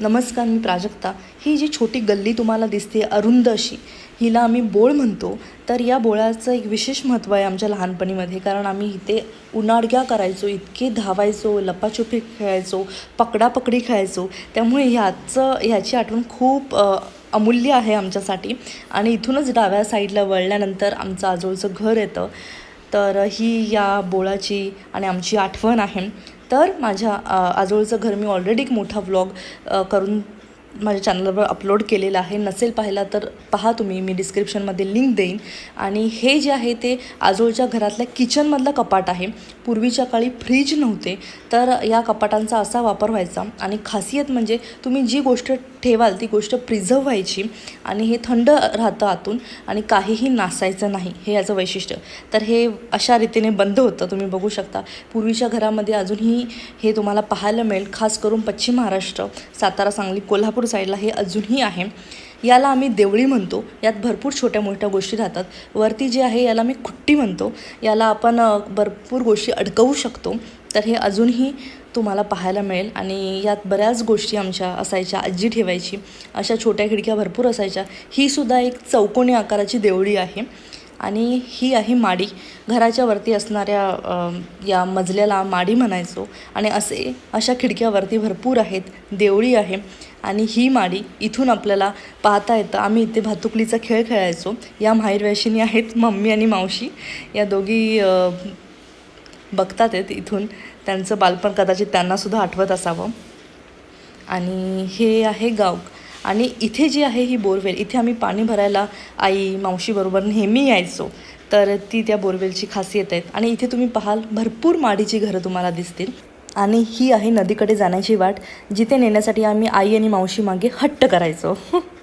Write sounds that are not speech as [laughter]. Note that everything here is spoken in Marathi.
नमस्कार मी प्राजक्ता. ही जी छोटी गल्ली तुम्हाला दिसते अरुंद अशी हिला आम्ही बोळ म्हणतो. तर या बोळाचं एक विशेष महत्त्व आहे आमच्या लहानपणीमध्ये. कारण आम्ही इथे उन्हाडक्या करायचो इतके धावायचो लपाछुपी खेळायचो पकडापकडी खेळायचो. त्यामुळे ह्याचं ह्याची आठवण खूप अमूल्य आहे आमच्यासाठी. आणि इथूनच डाव्या साईडला वळल्यानंतर आमचं आजोळचं घर येतं. तर ही या बोळाची आणि आमची आठवण आहे. तर माझ्या आजोळचं घर मी ऑलरेडी एक मोठा व्लॉग करून माझ्या चॅनलवर अपलोड केलेला आहे. नसेल पाहिला तर पहा तुम्ही मी डिस्क्रिप्शनमध्ये लिंक देईन. आणि हे जे आहे ते आजोळच्या घरातल्या किचनमधलं कपाट आहे. पूर्वीच्या काळी फ्रीज नव्हते. तर या कपाटांचा असा वापर व्हायचा. आणि खासियत म्हणजे तुम्ही जी गोष्ट ठेवाल ती गोष्ट प्रिझर्व व्हायची आणि हे थंड राहतं आतून आणि काहीही नासायचं नाही हे याचं वैशिष्ट्य. तर हे अशा रीतीने बंद होतं तुम्ही बघू शकता. पूर्वीच्या घरामध्ये अजूनही हे तुम्हाला पाहायला मिळेल खास करून पश्चिम महाराष्ट्र सातारा सांगली कोल्हापूर साईडला हे अजूनही आहे. याला आम्ही देवळी म्हणतो यात भरपूर छोट्या मोठ्या गोष्टी राहतात. वरती जे आहे याला मी खुट्टी म्हणतो. याला आपण भरपूर गोष्टी अडकवू शकतो. तर हे अजूनही तुम्हाला पाहायला मिळेल आणि यात बऱ्याच गोष्टी आमच्या असायच्या आजी ठेवायची अशा छोट्या खिडक्या भरपूर असायच्या. ही सुद्धा एक चौकोनी आकाराची देवळी आहे आणि ही आहे माडी. घराच्या वरती असणाऱ्या या मजल्याला माडी म्हणायचो आणि असे अशा खिडक्यावरती भरपूर आहेत देवळी आहे आणि ही माडी इथून आपल्याला पाहता येतं. आम्ही इथे भातुकलीचा खेळ खेळायचो. या माहेरवॅशिनी आहेत मम्मी आणि मावशी. या दोघी बघतात आहेत इथून. त्यांचं बालपण कदाचित त्यांनासुद्धा आठवत असावं. आणि हे आहे गाव. आणि इथे जी आहे ही बोरवेल इथे आम्ही पाणी भरायला आई मावशीबरोबर नेहमी यायचो. तर ती त्या बोरवेलची खासियत आहेत. आणि इथे तुम्ही पाहाल भरपूर माडीची घरं तुम्हाला दिसतील. आणि ही आहे नदीकडे जाण्याची वाट जिथे नेण्यासाठी आम्ही आई आणि मावशी मागे हट्ट करायचो. [laughs]